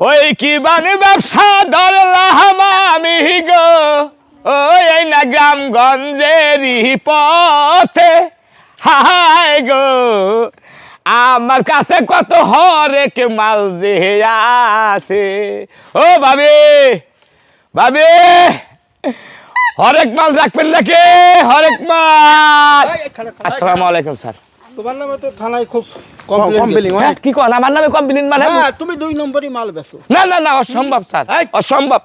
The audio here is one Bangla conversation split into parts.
ওই কি বানি ব্যবসা ধরলাম আমি গো? ওই এই না গ্রামগঞ্জেরই পথে। হায় গো আমার কাছে কত হরেক মাল যে আছে। ও ভাবি ভাবি হরেক মাল রাখবেন নাকি? হরেক মাল। আসসালামু আলাইকুম স্যার। তোমার নামে তো থানায় খুব কমপ্লেন হ্যাঁ, কি কন আমার নামে কমপ্লেন মানে? হ্যাঁ তুমি দুই নম্বরই মাল বেচো। না না না অসম্ভব স্যার! অসম্ভব।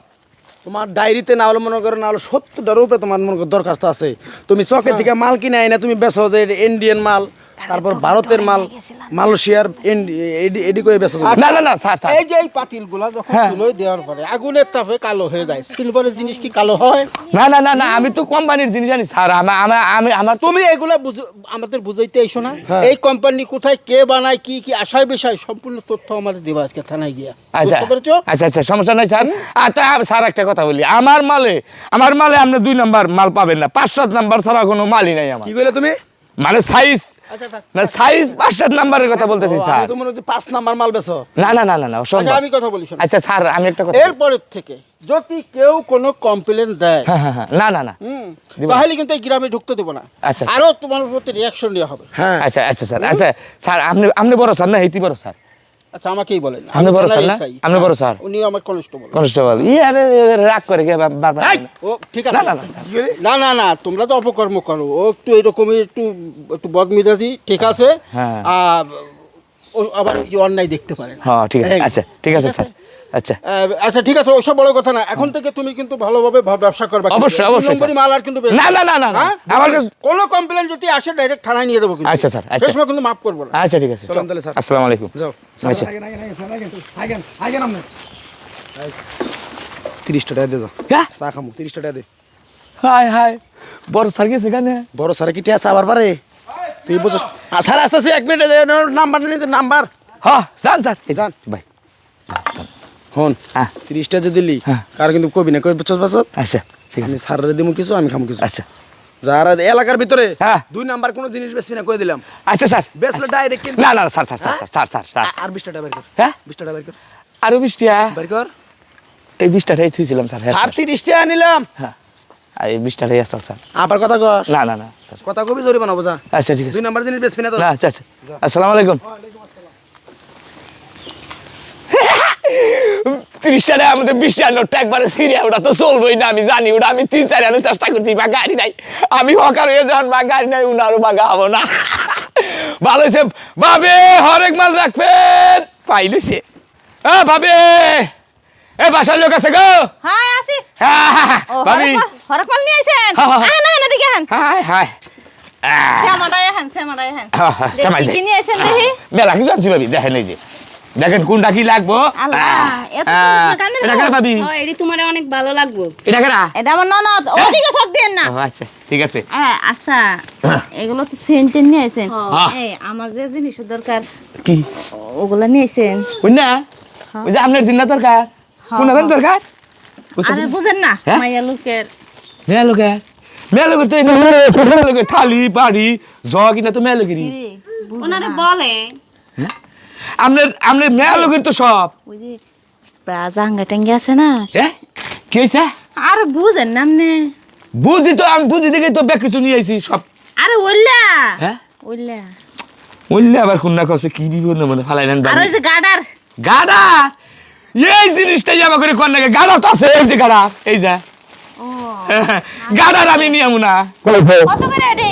তোমার ডায়েরিতে না হলে মনে করো না হলে সত্তরটার উপরে তোমার মনে করো দরখাস্ত আছে। তুমি চকের থেকে মাল কিনে আই না তুমি বেসো যে ইন্ডিয়ান মাল। তারপর ভারতের মাল মালয়েশিয়ার এডি- এডি করে বেছো না না না স্যার স্যার এই যে এই পাতিলগুলা যখন চুলোয় দেওয়ার পরে আগুনের তাপে কালো হয়ে যায়। সিলভারের জিনিস কি কালো হয়? না না না না আমি তো কোম্পানির জিনিস জানি স্যার আমার আমার আমি আমার তুমি এগুলা বুঝ- আমাদের বুঝাইতে এসো না। এই কোম্পানি কোথায় কে বানায় কি কি আশায় বিষয় সম্পূর্ণ তথ্য আমাদের দেবা আজকে থানায় গিয়া। আচ্ছা। বুঝতে পেরেছ? আচ্ছা আচ্ছা সমস্যা নাই স্যার আচ্ছা স্যার একটা কথা বলি। আমার মালে আমার মালে আপনি দুই নাম্বার মাল পাবেন না। পাঁচ সাত নাম্বার ছাড়া কোনো মালই নাই আমার। কি বলে তুমি? মানে সাইজ আচ্ছা। না সাইজ পাঁচটার নাম্বারের কথা বলতেছি স্যার আমি মনে হচ্ছে পাঁচ নাম্বার মাল বেছো না না না না না আচ্ছা অসম্ভব আমি কথা বলি আচ্ছা স্যার আমি একটা কথা এরপর থেকে যদি কেউ কোনো কমপ্লেন দেয় হ্যাঁ হ্যাঁ হ্যাঁ না না না। তাহলে কিন্তু এই গ্রামে ঢুকতে দেবো না। আচ্ছা। আরও তোমার প্রতি রিয়াকশন নেওয়া হবে। হ্যাঁ। আচ্ছা আচ্ছা স্যার আচ্ছা স্যার আপনি আপনি বড় স্যার না হেতি বড় স্যার আচ্ছা আমাকেই বলেন। আপনি বড় স্যার না? আপনি বড় স্যার? উনি আমার কনস্টেবল কনস্টেবল ইয়ে আরে রাগ করে কে? ও ঠিক আছে। না না না না না না তোমরা তো অপকর্ম করো। ও একটু এরকমই একটু একটু বদমিজাজি ঠিক আছে? হ্যাঁ। আর ও আবার অন্যায় দেখতে পারে। হ্যাঁ ঠিক আছে। আচ্ছা ঠিক আছে স্যার। আচ্ছা। আচ্ছা ঠিক আছে ওসব বড় কথা না। এখন থেকে তুমি কিন্তু ভালোভাবে ব্যবসা করবে। অবশ্যই, অবশ্যই, নম্বরই মাল আর কিন্তু না না না না হ্যাঁ? আমার কোনো কমপ্লেন যদি আসে ডাইরেক্ট থানায় নিয়ে দেবো আচ্ছা, স্যার, আচ্ছা। সময় কিন্তু মাফ করব না। আচ্ছা ঠিক আছে। চলুন তাহলে, স্যার। আসসালামু আলাইকুম। যাও। আচ্ছা। তিরিশটা টাকা দিয়ে দাও। হ্যাঁ? চা খামু তিরিশটা টাকা দে হাই হাই বড় স্যার গেছে কেন বড় স্যার কি টিয়া আবার পারে? তুই বুঝছ স্যার আসতেছে এক মিনিট নাম্বার নিতে নাম্বার। হ্যাঁ যান স্যার। যান। ভাই। হন হ্যাঁ। তিরিশটা যে দিলি হ্যাঁ। কার কিন্তু কবি না? কই বছর বছর? আচ্ছা ঠিক আছে। আমি স্যারের দিমু কিছু আমি খামু কিছু। আচ্ছা। যারা এলাকার ভিতরে হ্যাঁ। দুই নাম্বার কোনো জিনিস বেশি না কই দিলাম। আচ্ছা স্যার। বেসলে ডাইরেক্ট না না sir sir sir sir sir sir. আর বিশটা টাকা বের কর। হ্যাঁ? টাকা বের কর। আরও বের কর। এই বিশটাটাই থুইছিলাম স্যার হ্যাঁ স্যার স্যার। তিরিশ টাকা নিলাম হ্যাঁ এই বিশটাটাই আসল স্যার। আবার কথা কর না না না কথা কবি জরিমানা বোঝা। আচ্ছা ঠিক আছে। দুই নাম্বার জিনিস বেশি না তো। আচ্ছা আচ্ছা। আসসালামু আলাইকুম। তিরিশ টাকা আমাদের বিশ টাকা নোটটা একবারে সিরিয়া ওটা তো চলবোই না আমি জানি ওটা আমি তিন চার আনার চেষ্টা করছি বা গাড়ি নাই। আমি হকার হয়ে যখন বা গাড়ি নাই উনারও বাগা হব না। ভালো হয়েছে। বাবে হরেক মাল রাখবেন। পাইলেছে হ্যাঁ ভাবে। এ বাসার লোক আছে গো। হ্যাঁ হ্যাঁ, হ্যাঁ, ভাবি। হরক মাল নিয়ে আইছেন? হ্যাঁ, হ্যাঁ। হ্যাঁ, হ্যাঁ, কি নিয়ে আইছেন দেখি মেলা কিছু আনছি ভাবি দেখেন এই যে। দেখেন কোনটা কি লাগবো? এটা এটি তোমার অনেক ভালো লাগবো। এটা কেন এটা আমার ননদ ওদিকে সব দেন না। আচ্ছা ঠিক আছে। হ্যাঁ আচ্ছা এগুলো তো সেন্টেন নিয়ে আইছেন। হ্যাঁ। এই আমার যে জিনিসের দরকার কি? ওগুলা নিয়ে আইছেন। না? ওই যে আপনার জিন্না দরকার? কোন আছেন দরকার? আরে বুঝেন না হ্যাঁ? মাইয়া লোকের। মেয়া লোকের? মেয়া লোকের তো মেয়া লোকের থালি বাড়ি জ কিনা তো মেয়া লোকেরই। ওনারে বলে। আপনার আপনার মেয়া লোকের তো সব। ওই টাঙ্গি আছে না? হ্যাঁ? কি হয়েছে আর বুঝেন না আপনি। বুঝি তো আমি বুঝি দেখে তো ব্যাগ কিছু নিয়ে আইছি সব। আরে ওল্লা হ্যাঁ? ওল্লা ওল্লা আবার কোননা কসে কি বিপদ মনে ফালাই নেন আর ওই যে গাডার। গাডা? এই জিনিসটা জামা করে কোন লাগে গাডা তো আছে এই যে গাডা এই যা। গাডার আমি নিয়ামু না। কত করে রে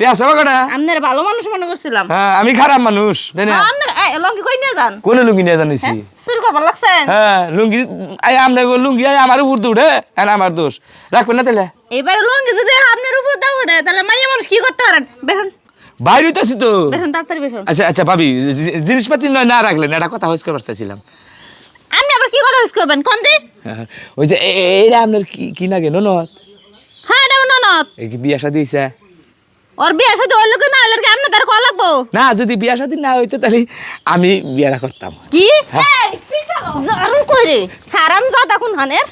তে আছে ভালো মানুষ মনে করছিলাম। হ্যাঁ আমি খারাপ মানুষ তাই না? হ্যাঁ, আপনার কই নিয়ে যান? কোন লুঙ্গি নিয়ে জানিছি? চুল করবার লাগছেন হ্যাঁ লুঙ্গি আই লুঙ্গি আই আমার উপর আর আমার দোষ। রাখবেন না তাহলে? এবারে লঙ্কি যদি আপনার উপর দাও তাহলে মাইয়া মানুষ কি করতে পারেন বাইরে হইতেছি তো। তাড়াতাড়ি আচ্ছা আচ্ছা ভাবি জিনিসপাতি নয় না রাখলেন এটা কথা হইস করবার চাইছিলাম। আপনি আবার কি কথা ইউজ করবেন? কোন দি? ওই যে এ- এ- এইটা আপনার কি কি লাগে ননদ? হ্যাঁ এটা ননদ। এই কি বিয়া শাদী হইছে? ওর বিয়া সাথে ওই লোক না ওই কি তার কল লাগবো? না যদি বিয়া শাদী না হইতো তাহলে আমি বিয়াটা করতাম। কি? জারু করে হারাম জাদা কোন হানের